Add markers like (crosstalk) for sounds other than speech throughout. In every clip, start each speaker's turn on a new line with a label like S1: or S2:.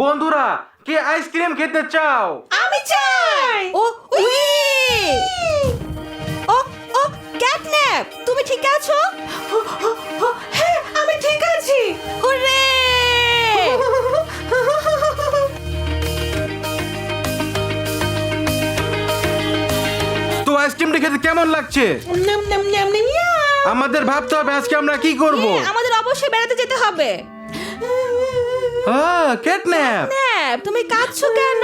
S1: বন্ধুরা কে আইসক্রিম খেতে চাও?
S2: আমি চাই! ও উই! ও ও ক্যাটন্যাপ তুমি ঠিক আছো? হ্যাঁ আমি ঠিক আছি! হুররে!
S1: তো আইসক্রিমটা খেতে কেমন লাগছে?
S2: নাম নাম নাম নাম
S1: আমাদের ভাবতে হবে আজকে আমরা কি করব?
S2: হ্যাঁ, আমাদের অবশ্যই বেড়াতে যেতে হবে।
S1: ক্যাটন্যাপ
S2: ক্যাটন্যাপ তুমি কাঁদছো কেন?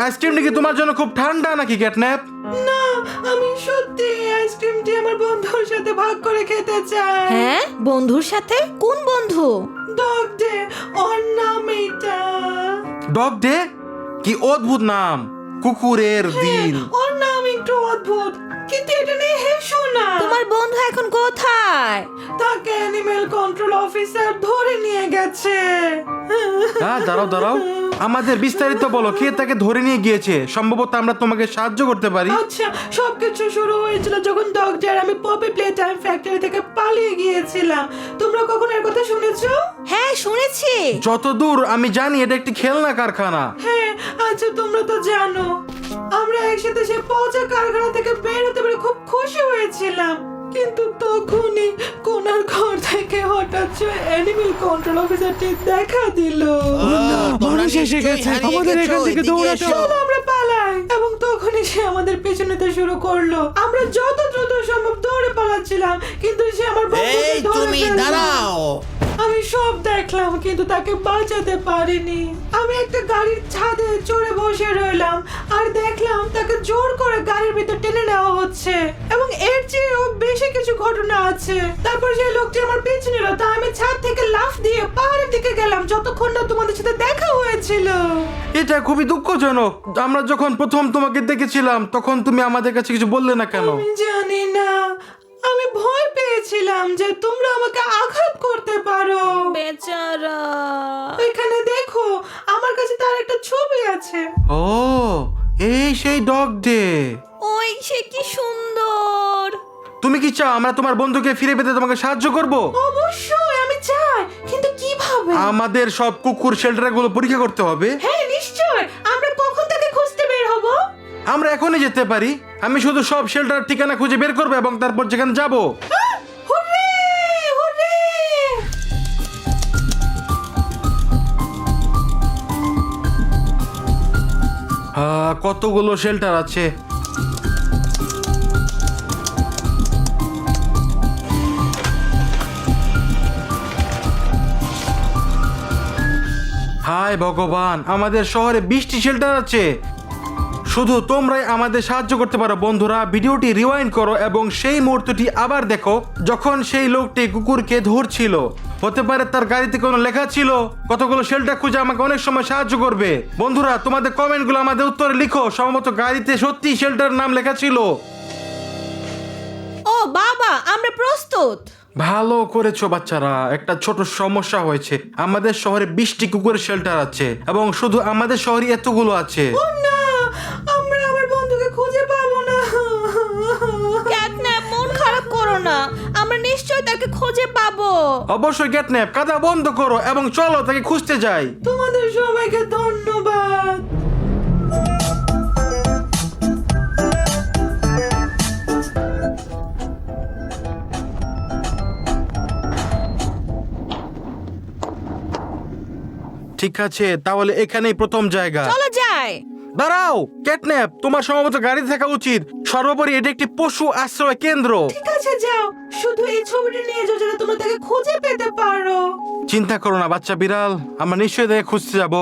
S1: আইসক্রিমটা কি তোমার জন্য খুব ঠান্ডা নাকি ক্যাটন্যাপ
S3: না আমি সত্যি আইসক্রিমটি আমার বন্ধুর সাথে ভাগ করে খেতে চাই।
S2: হ্যাঁ? বন্ধুর সাথে? কোন বন্ধু?
S3: ডগ ডে ওর নাম এটা
S1: ডগ ডে কি অদ্ভুত নাম। কুকুরের দিন
S3: ওর নাম একটু অদ্ভুত। না।
S2: তোমার বন্ধু এখন কোথায়?
S3: তাকে অ্যানিমেল কন্ট্রোল অফিসার ধরে নিয়ে গেছে।
S1: হ্যাঁ দাঁড়াও দাঁড়াও। আমাদের বিস্তারিত বলো কে তাকে ধরে নিয়ে গিয়েছে? সম্ভবত আমরা তোমাকে সাহায্য করতে পারি।
S3: আচ্ছা সবকিছু শুরু হয়েছিল যখন ডগ ডে আর আমি পপি প্লে টাইম ফ্যাক্টরি থেকে পালিয়ে গিয়েছিলাম। তোমরা কখন এর কথা শুনেছো?
S2: হ্যাঁ শুনেছি।
S1: যতদূর আমি জানি এটা একটি খেলনা কারখানা।
S3: হ্যাঁ আচ্ছা তোমরা তো জানো। আমরা একসাথে সে পচা কারখানা থেকে বের হতে পেরে খুব খুশি হয়েছিলাম। কিন্তু তখনই কোনার ঘর থেকে হঠাৎ অ্যানিমেল কন্ট্রোল অফিসারটি দেখা দিল।
S4: মানুষ এসে গেছে। আমাদের এখান থেকে দৌড়াতে
S3: চলো আমরা পালাই। এবং তখনই সে আমাদের পেছনেতে শুরু করল। আমরা যত দ্রুত সম্ভব দৌড়ে পালাচ্ছিলাম কিন্তু সে আমার বন্ধুকে
S4: এই
S3: ধরে
S4: তুমি দাঁড়াও।
S3: আমি সব দেখলাম কিন্তু তাকে বাঁচাতে পারিনি। আমি একটা গাড়ির ছাদে চড়ে বসে রইলাম আর দেখলাম তাকে জোর করে গাড়ির ভিতর টেনে নেওয়া হচ্ছে। এবং এর চেয়েও বেশি কিছু ঘটনা আছে। তারপর সেই লোকটি আমার পেছনে এলো তা আমি ছাদ থেকে লাফ দিয়ে পাহাড়ের দিকে গেলাম যতক্ষণ না তোমাদের সাথে দেখা হয়েছিল।
S1: এটা খুবই দুঃখজনক। আমরা যখন প্রথম তোমাকে দেখেছিলাম তখন তুমি আমাদের কাছে কিছু বললে না কেন?
S3: আমি জানি না। ভয় পেয়েছিলাম যে তোমরা আমাকে আঘাত করতে পারো।
S2: বেচারা।
S3: এখানে দেখো আমার কাছে তার একটা ছবি আছে।
S1: ও এই সেই ডগ ডে।
S2: ওই সে কি সুন্দর।
S1: তুমি কি চাও আমরা তোমার বন্ধুকে ফিরে পেতে তোমাকে সাহায্য করব?
S3: অবশ্যই আমি চাই। কিন্তু কীভাবে?
S1: আমাদের সব কুকুর শেল্টারগুলো পরীক্ষা করতে হবে।
S3: হ্যাঁ নিশ্চয়। আমরা কখন তাকে খুঁজতে বের হব?
S1: আমরা এখনই যেতে পারি। আমি শুধু সব শেল্টার ঠিকানা খুঁজে বের করব এবং তারপর যেখানে যাব। কতগুলো শেল্টার আছে? হায় ভগবান, আমাদের শহরে বিশটি শেল্টার আছে। শুধু তোমরাই আমাদের সাহায্য করতে পারো, বন্ধুরা। ভিডিওটি রিওয়াইন্ড করো এবং সেই মুহূর্তটি আবার দেখো, যখন সেই লোকটি কুকুরকে ধরছিল। হতে পারে তার গাড়িতে কোনো লেখা ছিল কতগুলো শেল্টার খুঁজে আমাকে অনেক সময় সাহায্য করবে। বন্ধুরা তোমাদের কমেন্টগুলো আমাদের উত্তরে লিখো সম্ভবত গাড়িতে সত্যি শেল্টার নাম লেখা ছিল।
S2: ও বাবা আমরা প্রস্তুত।
S1: ভালো করেছ বাচ্চারা একটা ছোট সমস্যা হয়েছে। আমাদের শহরে বিশটি কুকুরের শেল্টার আছে এবং শুধু আমাদের শহরে এতগুলো আছে।
S3: না আমরা আমার বন্ধুকে খুঁজে পাবো না।
S2: ক্যাটন্যাপ মন খারাপ করো না। খুঁজে পাবো।
S1: অবশ্যই কাদা বন্ধ করো এবং চলো তাকে খুঁজতে যাই।
S3: তোমাদের সবাইকে ধন্যবাদ।
S1: ঠিক আছে তাহলে এখানেই প্রথম জায়গা।
S2: চলো
S1: দাঁড়াও ক্যাটন্যাপ তোমার সম্ভবত গাড়িতে থাকা উচিত। সর্বোপরি এটি একটি পশু আশ্রয় কেন্দ্র।
S3: ঠিক আছে যাও। শুধু এই ছবিটি নিয়ে যাও যাতে তোমরা তাকে খুঁজে পেতে পারো।
S1: চিন্তা করো না বাচ্চা বিড়াল আমরা নিশ্চয়ই তাকে খুঁজতে যাব।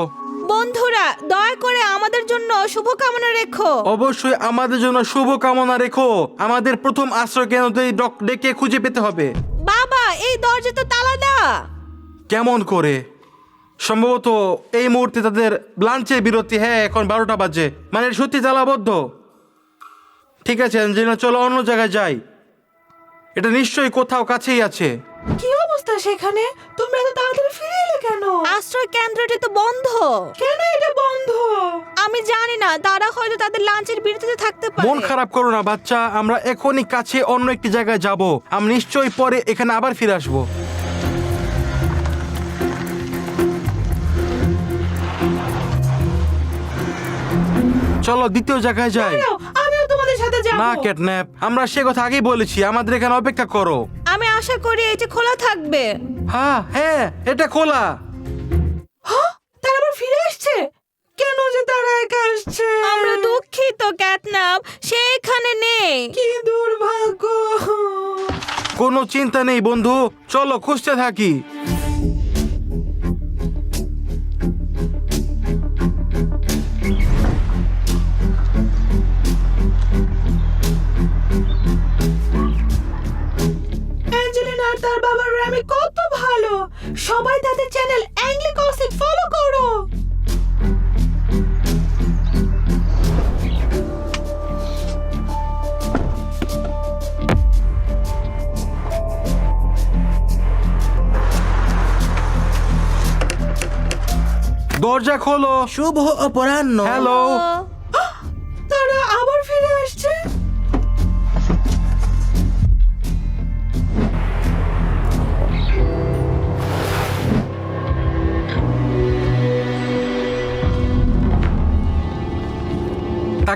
S2: বন্ধুরা দয়া করে আমাদের জন্য শুভকামনা রেখো।
S1: অবশ্যই আমাদের জন্য শুভ কামনা রেখো। আমাদের প্রথম আশ্রয় কেন্দ্রতেই ডক ডেকে খুঁজে পেতে হবে।
S2: বাবা এই দরজা তো তালা দা
S1: কেমন করে? সম্ভবত এই মুহূর্তে তাদের লাঞ্চের বিরতি হ্যাঁ এখন বারোটা বাজে। মানে সত্যি তালাবদ্ধ ঠিক আছে অ্যাঞ্জেলিনা চলো অন্য জায়গায় যাই। এটা নিশ্চয়ই কোথাও কাছেই আছে।
S3: কি অবস্থা সেখানে? তোমরা এত তাড়াতাড়ি ফিরে এলে কেন?
S2: আশ্রয় কেন্দ্রটি তো বন্ধ।
S3: কেন এটা বন্ধ?
S2: আমি জানি না তারা হয়তো তাদের লাঞ্চের বিরতিতে থাকতে পারে।
S1: মন খারাপ করো না বাচ্চা আমরা এখনই কাছে অন্য একটি জায়গায় যাব। আমি নিশ্চয়ই পরে এখানে আবার ফিরে আসব। চলো দ্বিতীয় জায়গায় যাই।
S3: আমিও তোমাদের সাথে যাব।
S1: না ক্যাটন্যাপ আমরা সে কথা আগেই বলেছি আমাদের এখানে অপেক্ষা করো।
S5: আমি আশা করি এটা খোলা থাকবে।
S1: হ্যাঁ হ্যাঁ এটা খোলা।
S3: হ্যাঁ? তারা আবার ফিরে আসছে? কেন যে তারা একা আসছে?
S5: আমরা দুঃখিত ক্যাটনাপ সে এখানে নেই।
S3: কি দুর্ভাগ্য।
S1: কোনো চিন্তা নেই বন্ধু। চলো খুঁজতে থাকি।
S3: আর তার বাবা র্যামি কত ভালো। সবাই তাদের চ্যানেল অ্যাংলিকসিক ফলো করো।
S1: দরজা খোলো।
S6: শুভ অপরাহ্ন।
S1: হ্যালো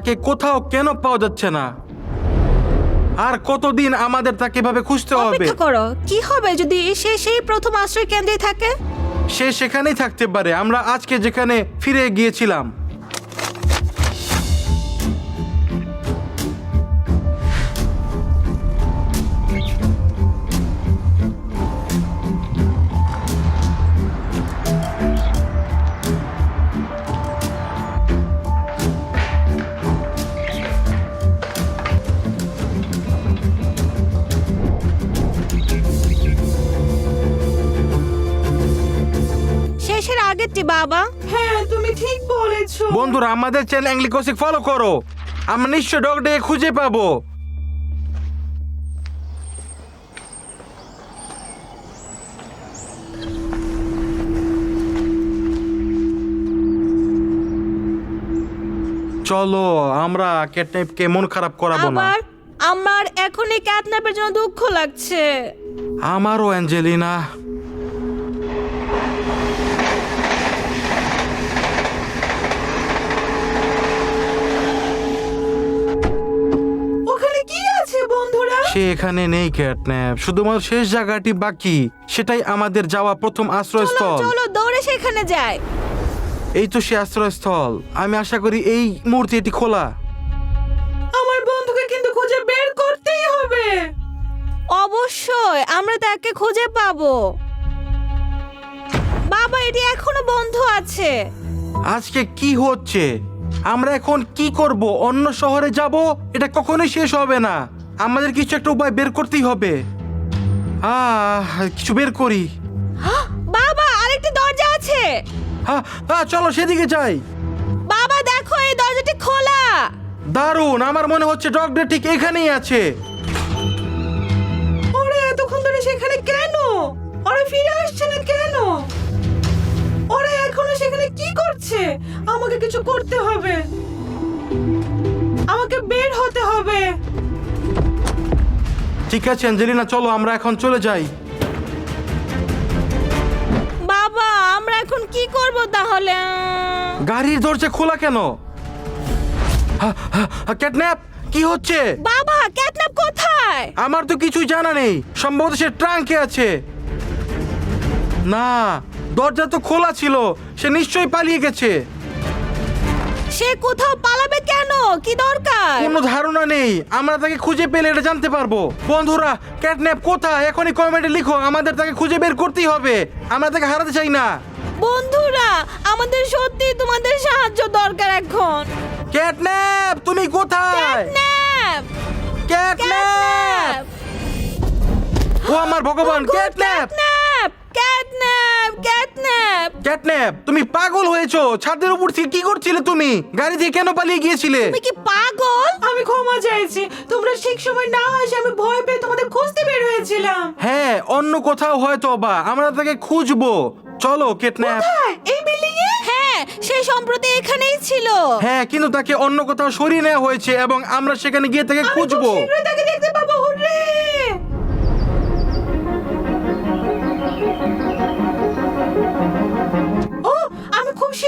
S1: তাকে কোথাও কেন পাওয়া যাচ্ছে না? আর কতদিন আমাদের তাকে ভাবে খুঁজতে হবে?
S5: অপেক্ষা করো কি হবে যদি সে সেই প্রথম আশ্রয় কেন্দ্রে থাকে?
S1: সে সেখানেই থাকতে পারে। আমরা আজকে যেখানে ফিরে গিয়েছিলাম।
S5: বাবা।
S3: হ্যাঁ তুমি ঠিক বলেছ।
S1: বন্ধুরা আমাদের চ্যানেল অ্যাংলিকোসিক ফলো করো। আমরা নিশ্চয় ডগ ডে খুঁজে পাবো। চলো আমরা ক্যাটনেপকে মন খারাপ করাবো না।
S5: আবার আমার এখনই ক্যাটনাপের জন্য দুঃখ লাগছে।
S1: আমারও অ্যাঞ্জেলিনা। সে এখানে নেই ক্যাটন্যাপ। শুধুমাত্র শেষ জায়গাটি বাকি। সেটাই আমাদের যাওয়া প্রথম আশ্রয়স্থল।
S5: চলো দৌড়ে সেখানে যাই
S1: এই তো সে আশ্রয়স্থল। আমি আশা করি এই মুহূর্তে এটি খোলা।
S3: আমার বন্ধুকে কিন্তু খুঁজে বের করতেই হবে।
S5: অবশ্যই আমরা তাকে খুঁজে পাবো। বাবা এটি এখনও বন্ধ আছে।
S1: আজকে কি হচ্ছে? আমরা এখন কি করব? অন্য শহরে যাব? এটা কখনোই শেষ হবে না। আমাদের কিছু একটা উপায় বের করতেই হবে। আহ কিছু বের করি।
S5: বাবা আরেকটি দরজা আছে।
S1: হ্যাঁ হ্যাঁ চলো সেদিকে যাই।
S5: বাবা দেখো এই দরজাটি খোলা।
S1: দারুণ আমার মনে হচ্ছে ডগটা ঠিক এখানেই আছে।
S3: ওরা এতক্ষণ ধরে সেখানে কেন? ওরা ফিরে আসছে না কেন? ওরা এখনও সেখানে কি করছে? আমাকে কিছু করতে হবে। আমাকে বের হতে হবে।
S1: ঠিক আছে অ্যাঞ্জেলিনা চলো আমরা এখন চলে যাই।
S5: বাবা আমরা এখন কি করব তাহলে?
S1: গাড়ির দরজা খোলা কেন? ক্যাটন্যাপ কি হচ্ছে?
S5: বাবা ক্যাটন্যাপ কোথায়?
S1: আমার তো কিছুই জানা নেই সম্ভবত সে ট্রাঙ্কে আছে। না দরজা তো খোলা ছিল সে নিশ্চয়ই পালিয়ে গেছে।
S5: সে কোথাও পালাবে কেন? কি দরকার?
S1: কোনো ধারণা নেই। আমরা তাকে খুঁজে পেলে এটা জানতে পারব। বন্ধুরা ক্যাটন্যাপ কোথায়? এখনই কমেন্টে লিখো। আমাদের তাকে খুঁজে বের করতেই হবে। আমরা তাকে হারাতে চাই না।
S5: বন্ধুরা আমাদের সত্যি তোমাদের সাহায্য দরকার এখন।
S1: ক্যাটন্যাপ তুমি কোথায়?
S5: ক্যাটন্যাপ!
S1: ক্যাটন্যাপ! ও আমার ভগবান ক্যাটন্যাপ!
S5: ক্যাটন্যাপ ক্যাটন্যাপ ক্যাটন্যাপ
S1: তুমি পাগল হয়েছো। ছাদের উপর থেকে কি করছিলে তুমি? গাড়ি থেকে কেন পালিয়ে গিয়েছিলে?
S5: তুমি কি পাগল?
S3: আমি ক্ষমা চাইছি। তোমরা ঠিক সময় না আসে আমি ভয় পেয়ে তোমাদের খুঁজতে বের হয়েছিলাম।
S1: হ্যাঁ অন্য কোথাও হয়তো বা। আমরা তাকে খুঁজবো। চলো ক্যাটন্যাপ
S3: কোথায়? এই বিল্ডিং এ
S5: হ্যাঁ সে সম্প্রতি এখানেই ছিল।
S1: হ্যাঁ কিন্তু তাকে অন্য কোথাও সরিয়ে নেওয়া হয়েছে এবং আমরা সেখানে গিয়ে তাকে
S3: আমি খুব
S1: খুঁজবো।
S3: শীঘ্রই তাকে দেখতে পাবো হুররে!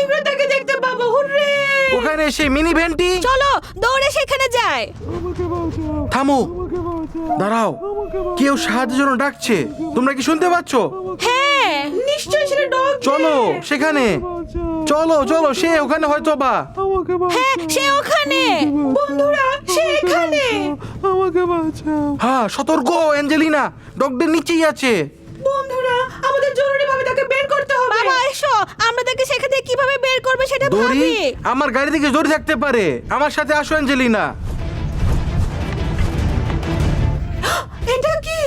S3: ও আমি খুব শীঘ্রই তাকে দেখতে পাবো হুররে!
S1: ওখানে সেই মিনি ভ্যানটি
S2: চলো দৌড়ে সেখানে
S1: থামো। দাঁড়াও। কেউ সাহায্যের জন্য ডাকছে। তোমরা কি শুনতে পাচ্ছ?
S2: হ্যাঁ
S3: নিশ্চয়ই সেটা ডগ
S1: চলো সেখানে। চলো চলো সে ওখানে হয়তো বা।
S2: হ্যাঁ সে ওখানে।
S3: বন্ধুরা সে এখানে।
S4: আমাকে বাঁচাও
S1: হ্যাঁ সতর্ক অ্যাঞ্জেলিনা। ডগদের নিচেই আছে।
S2: বাবা এসো আমরা তাকে সেখান থেকে কীভাবে বের করবে সেটা
S1: দড়ি?
S2: ভাবি।
S1: আমার গাড়ি থেকে দড়ি থাকতে পারে। আমার সাথে আসো অ্যাঞ্জেলিনা। (gasps)
S3: এটা কি?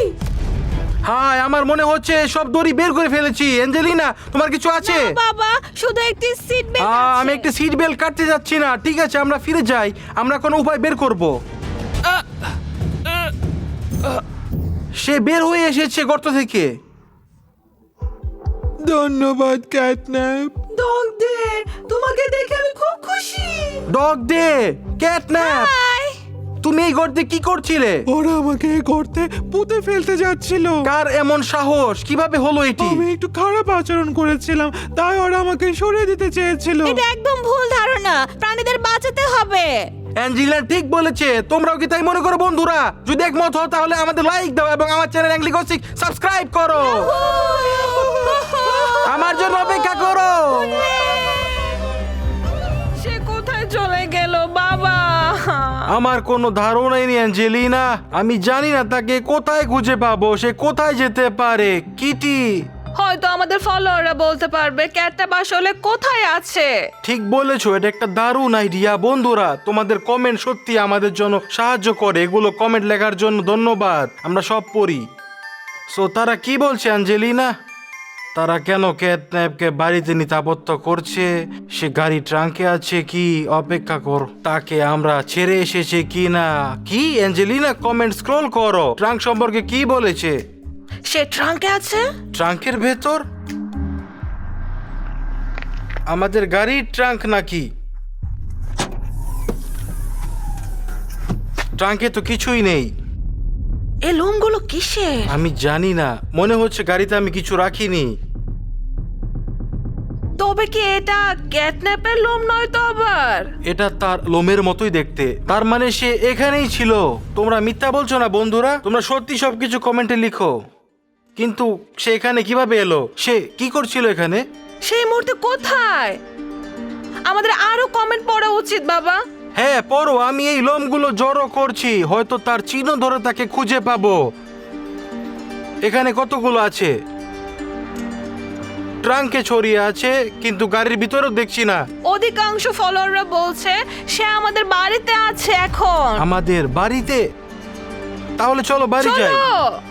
S1: হ্যাঁ আমার মনে হচ্ছে সব দড়ি বের করে ফেলেছি। অ্যাঞ্জেলিনা তোমার কিছু আছে?
S2: না, বাবা শুধু একটি সিট বেল্ট
S1: আমি একটা সিট বেল্ট কাটতে যাচ্ছি না। ঠিক আছে আমরা ফিরে যাই। আমরা কোনো উপায় বের করব। সে বের হয়ে এসেছে গর্ত থেকে।
S4: ধন্যবাদ ক্যাটন্যাপ
S3: ডগ দে তোমাকে দেখে আমি খুব খুশি।
S1: ডগ দে ক্যাটন্যাপ তুমি এই গর্তে কি করছিলে?
S4: ওরা আমাকে করতে পুঁতে ফেলতে যাচ্ছিল।
S1: কার এমন সাহস? কীভাবে হলো এটি?
S4: আমি একটু খারাপ আচরণ করেছিলাম তাই ওরা আমাকে সরিয়ে দিতে চেয়েছিল।
S2: এটা একদম ভুল ধারণা। প্রাণীদের বাঁচাতে হবে।
S1: অ্যাঞ্জেলিনা ঠিক বলেছে তোমরাও কি তাই মনে করো বন্ধুরা? যদি একমত হও তাহলে আমাদের লাইক দাও এবং আমার চ্যানেল অ্যাংলি গসিক সাবস্ক্রাইব করো। আমার জন্য অপেক্ষা করো।
S2: সে কোথায় চলে গেল বাবা?
S1: আমার কোনো ধারণাই নেই অ্যাঞ্জেলিনা। আমি জানি না তাকে কোথায় খুঁজে পাবো সে কোথায় যেতে পারে কিটি?
S2: হয়তো আমাদের ফলোয়াররা বলতে পারবে ক্যাটটা আসলে কোথায় আছে?
S1: ঠিক বলেছ এটা একটা দারুণ আইডিয়া বন্ধুরা তোমাদের কমেন্ট সত্যি আমাদের জন্য সাহায্য করে। এগুলো কমেন্ট লেখার জন্য ধন্যবাদ। আমরা সব পড়ি। সো তারা কি বলছে অ্যাঞ্জেলিনা? তারা কেন ক্যাটন্যাপকে বাড়িতে নিতে করছে? সে গাড়ি ট্রাঙ্কে আছে কি? অপেক্ষা কর। তাকে আমরা ছেড়ে এসেছে কি না? কি অ্যাঞ্জেলিনা? কমেন্ট স্ক্রল করো। ট্রাঙ্ক সম্পর্কে কি বলেছে?
S2: সে ট্রাঙ্কে আছে?
S1: ট্রাঙ্কের ভেতর? আমাদের গাড়ির ট্রাঙ্ক নাকি? ট্রাঙ্কে তো কিছুই নেই।
S2: এই লোমগুলো কিসের?
S1: আমি জানি না। মনে হচ্ছে গাড়িতে আমি কিছু রাখিনি।
S2: তবে কি এটা ক্যাটন্যাপের লোম নয় তো আবার?
S1: এটা তার লোমের মতোই দেখতে। তার মানে সে এখানেই ছিল। তোমরা মিথ্যা বলছো না বন্ধুরা? তোমরা সত্যি সবকিছু কমেন্টে লিখো। কিন্তু সে এখানে কীভাবে এলো? সে কি করছিল এখানে?
S2: সেই মুহূর্তে কোথায়? আমাদের আরও কমেন্ট পড়া উচিত বাবা।
S1: হ্যাঁ পড়ো। আমি এই লোমগুলো জড়ো করছি। হয়তো তার চিহ্ন ধরে তাকে খুঁজে পাবো। এখানে কতগুলো আছে? ট্রাঙ্কে ছড়িয়ে আছে কিন্তু গাড়ির ভিতরেও দেখছি না।
S2: অধিকাংশ ফলোয়াররা বলছে সে আমাদের বাড়িতে আছে এখন।
S1: আমাদের বাড়িতে? তাহলে চলো বাড়ি যাই।
S2: চলো!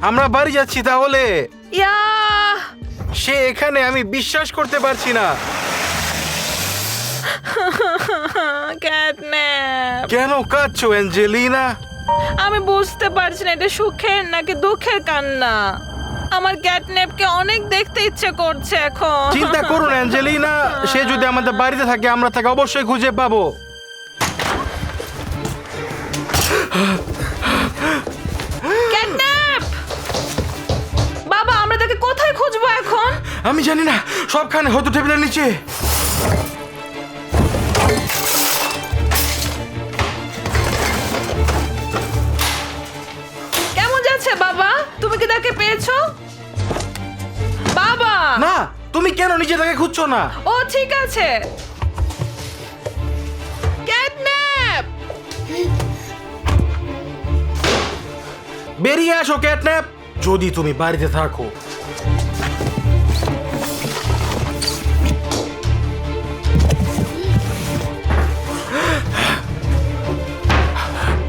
S1: আমরা বাড়ি যাচ্ছি তাহলে।
S2: ইয়া!
S1: সে এখানে আমি বিশ্বাস করতে পারছি না। (laughs)
S2: ক্যাটন্যাপ
S1: কেন কাঁদছো অ্যাঞ্জেলিনা?
S2: আমি বুঝতে পারছি না এটা সুখের নাকি দুঃখের কান্না। আমার ক্যাটন্যাপকে অনেক দেখতে ইচ্ছে করছে এখন।
S1: চিন্তা করুন (laughs) অ্যাঞ্জেলিনা। সে যদি আমাদের বাড়িতে থাকে আমরা তাকে অবশ্যই খুঁজে পাবো।
S2: ক্যাটন্যাপ বাবা আমরা তাকে কোথায় খুঁজবো এখন?
S1: আমি জানি না সবখানে হয়তো টেবিলের নিচে। না তুমি কেন নিজে তাকে খুঁজছো না?
S2: ও ঠিক আছে। ক্যাটন্যাপ
S1: বেরিয়ে আসো ক্যাটন্যাপ যদি তুমি বাড়িতে থাকো।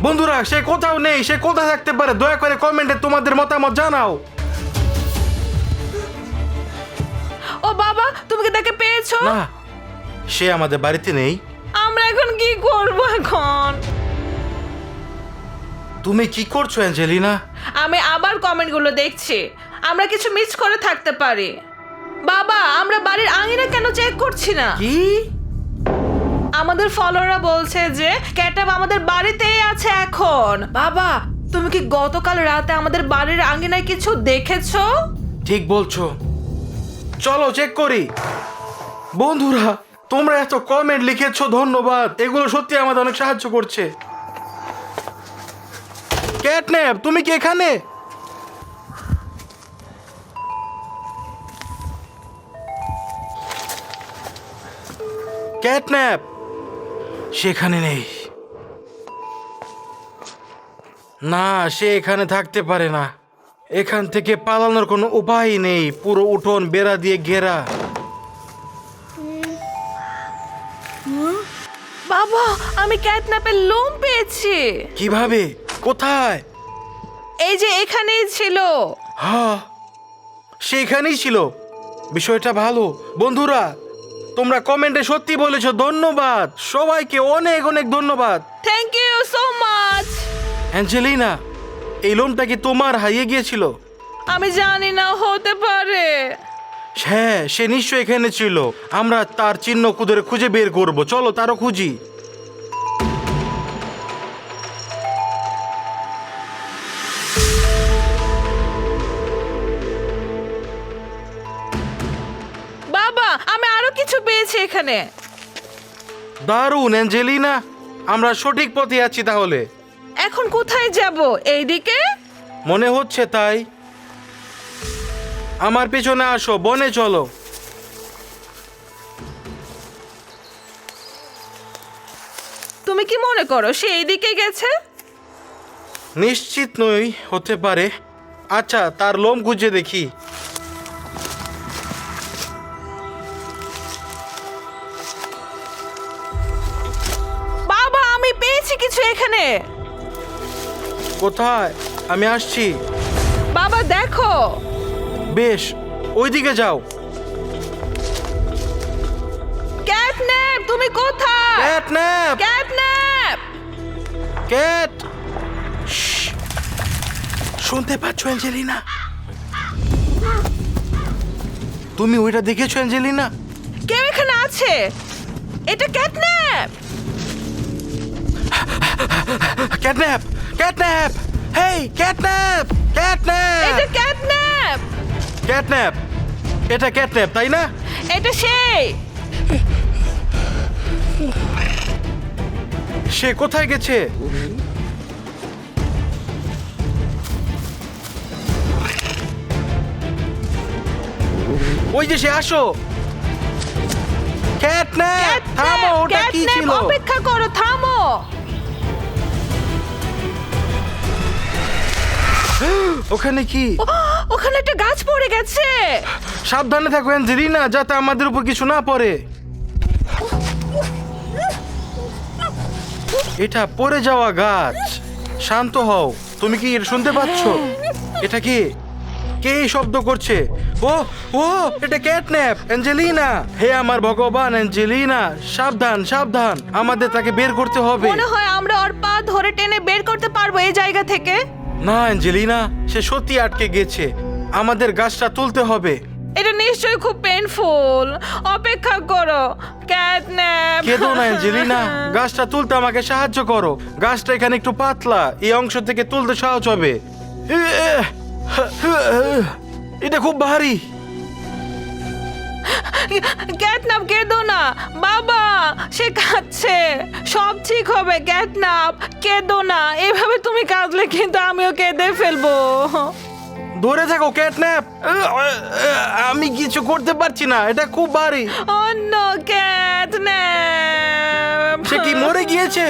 S1: বন্ধুরা সে কোথাও নেই সে কোথায় থাকতে পারে? দয়া করে কমেন্টে তোমাদের মতামত জানাও।
S2: তুমি কি তাকে পেয়েছ?
S1: না সে আমাদের বাড়িতে নেই।
S2: আমরা এখন কি করব এখন?
S1: তুমি কি করছ অ্যাঞ্জেলিনা?
S2: আমি আবার কমেন্টগুলো দেখছি। আমরা কিছু মিস করে থাকতে পারি। বাবা আমরা বাড়ির আঙিনা কেন চেক করছি না?
S1: কি?
S2: আমাদের ফলোয়াররা বলছে যে ক্যাটাব আমাদের বাড়িতেই আছে এখন। বাবা তুমি কি গতকাল রাতে আমাদের বাড়ির আঙিনায় কিছু দেখেছ?
S1: ঠিক বলছো। চলো চেক করি। বন্ধুরা, তোমরা এত কমেন্ট লিখেছো, ধন্যবাদ। এগুলো সত্যি আমাদের অনেক সাহায্য করছে। ক্যাটন্যাপ তুমি কি এখানে? ক্যাটন্যাপ সেখানে নেই। না, সে এখানে থাকতে পারে না। এখান থেকে পালানোর কোনো উপায় নেই। পুরো উঠোন বেড়া দিয়ে ঘেরা।
S2: বাবা আমি ক্যাটন্যাপের লোম পেয়েছি।
S1: কীভাবে? কোথায়?
S2: এই যে এখানেই ছিল।
S1: হ্যাঁ সেখানেই ছিল। বিষয়টা ভালো। বন্ধুরা তোমরা কমেন্টে সত্যি বলেছ ধন্যবাদ। সবাইকে অনেক অনেক ধন্যবাদ।
S2: Thank you so much
S1: Angelina এই লোনটা কি তোমার হারিয়ে গিয়েছিল?
S2: আমি জানি না হতে পারে।
S1: হ্যাঁ সে নিশ্চয়ই এখানে ছিল। আমরা তার চিহ্ন কুদের খুঁজে বের করব। চলো তারও খুঁজি।
S2: বাবা আমি আরও কিছু পেয়েছি এখানে।
S1: দারুণ অ্যাঞ্জেলিনা। আমরা সঠিক পথে আছি তাহলে।
S2: এখন কোথায় যাব? এইদিকে?
S1: মনে হচ্ছে তাই। আমার পেছনে আসো বনে চলো।
S2: তুমি কি মনে করো সে এইদিকে গেছে?
S1: নিশ্চিত নই হতে পারে। আচ্ছা তার লোম খুঁজে দেখি।
S2: বাবা আমি পেয়েছি কিছু এখানে।
S1: কোথায়? আমি আসছি।
S2: বাবা দেখো।
S1: বেশ ওইদিকে যাও।
S2: ক্যাটন্যাপ তুমি কোথায়?
S1: ক্যাটন্যাপ!
S2: ক্যাটন্যাপ!
S1: ক্যাট! শুনতে পাচ্ছ অ্যাঞ্জেলিনা? তুমি ওইটা দেখেছ অ্যাঞ্জেলিনা?
S2: কেউ এখানে আছে? এটা catnap!
S1: Catnap! Catnap hey catnap catnap
S2: এটা ক্যাটন্যাপ
S1: ক্যাটন্যাপ এটা ক্যাটন্যাপ তাই না?
S2: এটা সেই!
S1: সে কোথায় গেছে? ওই যে সে আসো! ক্যাটন্যাপ থামো ওটা কি ছিল?
S2: অপেক্ষা করো থামো!
S1: ওখানে কি?
S2: ওখানে একটা গাছ পড়ে গেছে।
S1: সাবধানে থাকো অ্যাঞ্জেলিনা যাতে আমাদের উপর কিছু না পড়ে। এটা পড়ে যাওয়া গাছ। শান্ত হও। তুমি কি এটা শুনতে পাচ্ছ? এটা কি? কে এই শব্দ করছে? ও ও এটা ক্যাটন্যাপ অ্যাঞ্জেলিনা। হে আমার ভগবান অ্যাঞ্জেলিনা সাবধান সাবধান। আমাদের তাকে বের করতে হবে।
S2: মনে হয় আমরা ওর পা ধরে টেনে বের করতে পারব এই জায়গা থেকে।
S1: না অ্যাঞ্জেলিনা সে সত্যি আটকে গেছে। আমাদের গাছটা তুলতে হবে।
S2: এটা নিশ্চয়ই খুব পেনফুল অপেক্ষা করো। ক্যাটন্যাপ
S1: কেঁদো না অ্যাঞ্জেলিনা। গাছটা তুলতে আমাকে সাহায্য করো। গাছটা এখানে একটু পাতলা। এই অংশ থেকে তুলতে সহজ হবে। এটা খুব ভারী।
S2: ক্যাটনাপ কেঁদো না। বাবা সে কাঁদছে। সব ঠিক হবে ক্যাটনাপ কেঁদো না। এভাবে তুমি কাঁদলে কিন্তু আমিও কেঁদে ফেলব।
S1: ধরে থাকো ক্যাটন্যাপ আমি কিছু করতে পারছি না এটা খুব ভারী।
S2: অন্য ক্যাটনাপ
S1: সে কি মরে গিয়েছে?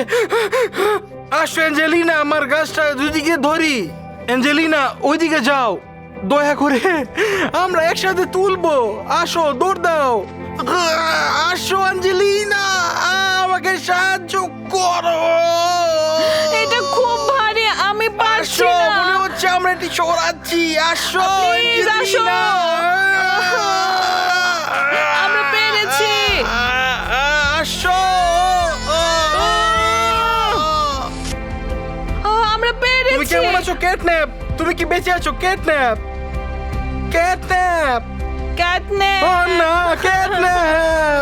S1: আসো অ্যাঞ্জেলিনা আমার গাছটা দুদিকে ধরি। অ্যাঞ্জেলিনা ওইদিকে যাও। দয়া করে আমরা একসাথে তুলবো। আসো দৌড় দাও। আসো অ্যাঞ্জেলিনা আমাকে সাহায্য করো।
S2: এটা খুব ভারী আমি পারছি না।
S1: মনে হচ্ছে আমরা এটি সরাচ্ছি। আসো
S2: Please, আসো। আমরা পেরেছি।
S1: আসো।
S2: আমরা
S1: তুমি
S2: পেরেছি।
S1: কেমন আছো ক্যাটন্যাপ? তুমি কি বেঁচে আছো ক্যাটন্যাপ? ক্যাটন্যাপ
S2: ক্যাটনাপ
S1: ও না ক্যাটন্যাপ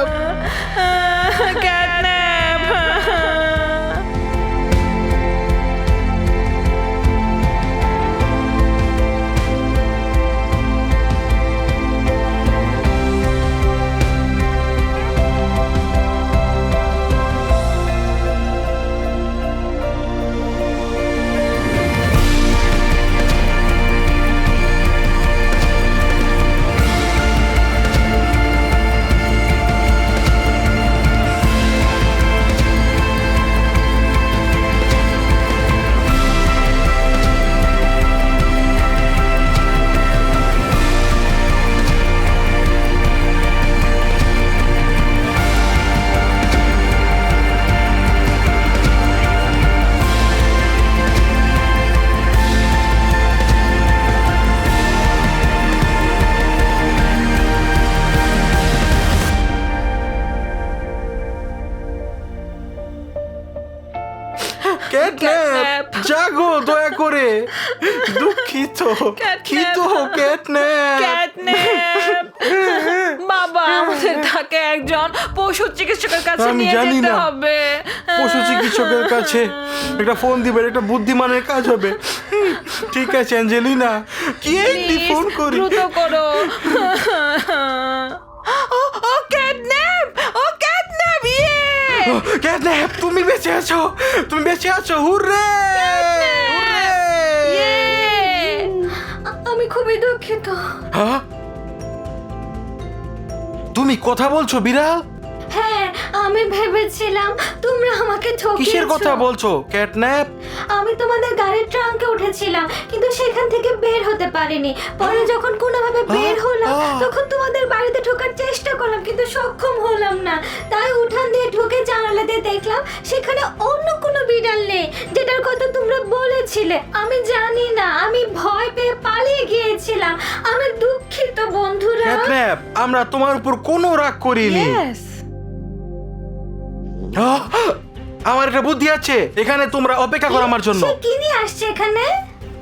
S2: Catnap.
S1: কি তো ক্যাটন্যাপ
S2: ক্যাটনেপ বাবা আমাদের তাকে একজন পশু চিকিৎসকের কাছে
S1: আমি
S2: নিয়ে
S1: জানি
S2: যেতে
S1: না।
S2: হবে।
S1: পশু চিকিৎসকের কাছে একটা ফোন দিবেন একটা বুদ্ধিমানের কাজ হবে। ঠিক আছে অ্যাঞ্জেলিনা কি একটি
S2: Please,
S1: ফোন করি?
S2: দ্রুত করো। ও ও ও ক্যাটনেপ ইয়ে
S1: ক্যাটন্যাপ তুমি বেঁচে আছো তুমি বেঁচে আছো হুররে!
S5: খুবই দুঃখিত।
S1: হ্যাঁ? তুমি কথা বলছো বিড়াল?
S5: হ্যাঁ আমি ভেবেছিলাম তোমরা আমাকে ঠকিয়েছো।
S1: কিসের কথা বলছো? ক্যাটন্যাপ?
S5: আমি তোমাদের গাড়ির ট্রাঙ্কে উঠেছিলাম কিন্তু সেখান থেকে বের হতে পারিনি। পরে যখন কোনোভাবে বের হলাম তখন তোমাদের বাড়িতে ঢোকার চেষ্টা করলাম কিন্তু সক্ষম হলাম না। তাই উঠান দিয়ে ঢুকে জানালা দিয়ে দেখলাম সেখানে অন্য কোনো বিড়াল নেই যেটার কথা তোমরা বলেছিলে। আমি জানি না আমি ভয় পেয়ে পালিয়ে গিয়েছিলাম। আমি দুঃখিত বন্ধুরা।
S1: ক্যাটন্যাপ আমরা তোমার উপর কোনো রাগ করিনি! আমার একটা বুদ্ধি আছে। এখানে তোমরা অপেক্ষা করো আমার জন্য।
S5: সে কি নিয়ে আসছে এখানে?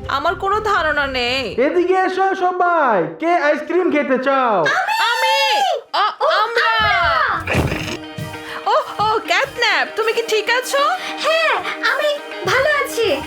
S2: আমার কোনো ধারণা নেই।
S1: এদিকে এসো সবাই। কে আইসক্রিম খেতে চাও?
S2: আমি! আ- আমরা! ও ও ক্যাটন্যাপ তুমি কি ঠিক আছো?
S5: হ্যাঁ আমি ভালো আছি।